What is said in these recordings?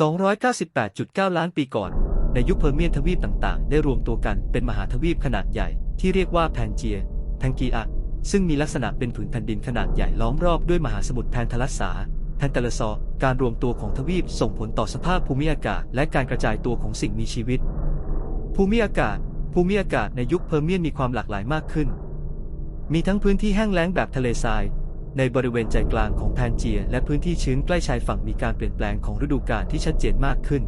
298.9 ล้านปีก่อน ในยุคเพอร์เมียนทวีปต่างๆ ได้รวมตัวกันเป็นมหาทวีปขนาดใหญ่ที่เรียกว่าแพนเจียแพงกีอะ ซึ่งมีลักษณะเป็นผืนแผ่นดินขนาดใหญ่ล้อมรอบด้วยมหาสมุทรแพนทลัสสาแพนเตลซอ การรวมตัวของทวีปส่งผลต่อสภาพภูมิอากาศ และการกระจายตัวของสิ่งมีชีวิต ภูมิอากาศ ภูมิอากาศในยุคเพอร์เมียนมีความหลากหลายมากขึ้น มีทั้งพื้นที่แห้งแล้งแบบทะเลทราย ในบริเวณใจกลางของแพนเจีย และพื้นที่ชื้นใกล้ชายฝั่งมีการเปลี่ยนแปลงของฤดูกาลที่ชัดเจนมากขึ้น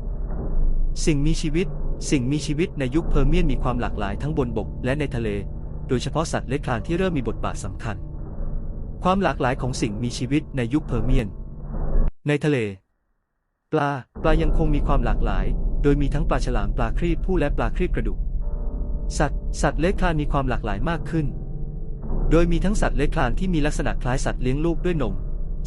สิ่งมีชีวิต สิ่งมีชีวิตในยุคเพอร์เมียนมีความหลากหลายทั้งบนบกและในทะเล โดยเฉพาะสัตว์เลื้อยคลานที่เริ่มมีบทบาทสำคัญ ความหลากหลายของสิ่งมีชีวิตในยุคเพอร์เมียน ในทะเล ปลา ปลายังคงมีความหลากหลาย โดยมีทั้งปลาฉลาม ปลาครีบผู้และปลาครีบกระดูก สัตว์ สัตว์เลื้อยคลานมีความหลากหลายมากขึ้น โดยมีทั้งสัตว์เลื้อยคลานที่มีลักษณะคล้ายสัตว์เลี้ยงลูกด้วยนม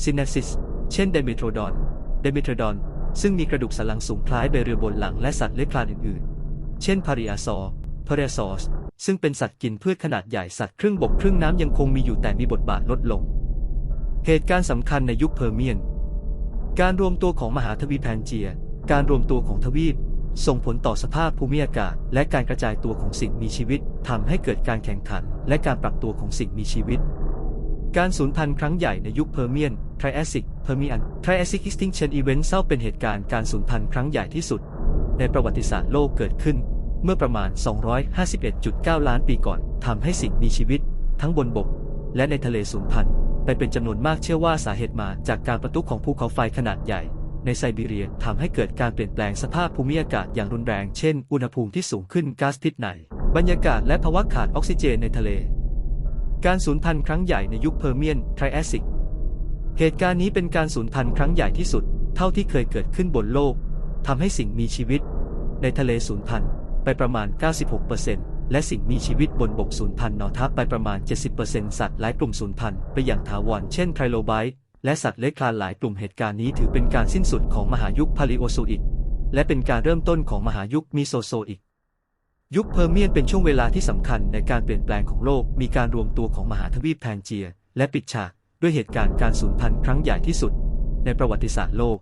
ซินเนซิสเช่นเดมิโทรดอนเดมิโทรดอน ซึ่งมีกระดูกสันหลังสูงคล้ายใบเรือบนหลังและสัตว์เลื้อยคลานอื่นๆ เช่นพาริอาซอร์พาริอาซอสซึ่งเป็นสัตว์กินพืชขนาดใหญ่สัตว์ครึ่งบกครึ่งน้ำยังคงมีอยู่แต่มีบทบาทลดลง เหตุการณ์สำคัญในยุคเพอร์เมียน การรวมตัวของมหาทวีแพนเจีย การรวมตัวของทวีป ส่งผลต่อสภาพภูมิอากาศ และการกระจายตัวของสิ่งมีชีวิตทำให้เกิดการแข่งขัน และการปรับตัวของสิ่งมีชีวิต การสูญพันธุ์ครั้งใหญ่ในยุคเพอร์เมียน Triassic Permian Triassic Extinction Event เศร้าเป็นเหตุการณ์การสูญพันธุ์ครั้งใหญ่ที่สุด ในประวัติศาสตร์โลกเกิดขึ้น เมื่อประมาณ 251.9 ล้านปีก่อนทำให้สิ่งมีชีวิต ทั้งบนบก และในทะเลสูญพันธุ์ไปเป็นจำนวนมากเชื่อว่าสาเหตุมาจากการประทุของภูเขาไฟขนาดใหญ่ ในไซบีเรียทำให้เกิดการเปลี่ยนแปลงสภาพภูมิอากาศอย่างรุนแรง เช่น อุณหภูมิที่สูงขึ้นก๊าซพิษใน บรรยากาศและภาวะขาดออกซิเจนในทะเล การสูญพันธุ์ครั้งใหญ่ในยุคเพอร์เมียนไทรแอสซิก เหตุการณ์นี้เป็นการสูญพันธุ์ครั้งใหญ่ที่สุด เท่าที่เคยเกิดขึ้นบนโลกทำให้สิ่งมีชีวิต ในทะเลสูญพันธุ์ไปประมาณ 96%และสิ่งมีชีวิตบนบกสูญพันธุ์นอทับไปประมาณ 70%สัตว์หลายกลุ่มสูญพันธุ์ไปอย่างถาวร เช่นไทรโลไบต์ และสัตว์เลื้อยคลานหลายกลุ่มเหตุการณ์นี้ถือเป็นการสิ้นสุดของมหายุคพาลิโอโซอิก และเป็นการเริ่มต้นของมหายุคมิโซโซอิก ยุคเพอร์เมียนเป็นช่วงเวลาที่สำคัญในการเปลี่ยนแปลงของโลก มีการรวมตัวของมหาทวีปแพนเจีย และปิดฉากด้วยเหตุการณ์การสูญพันธุ์ครั้งใหญ่ที่สุด ในประวัติศาสตร์โลก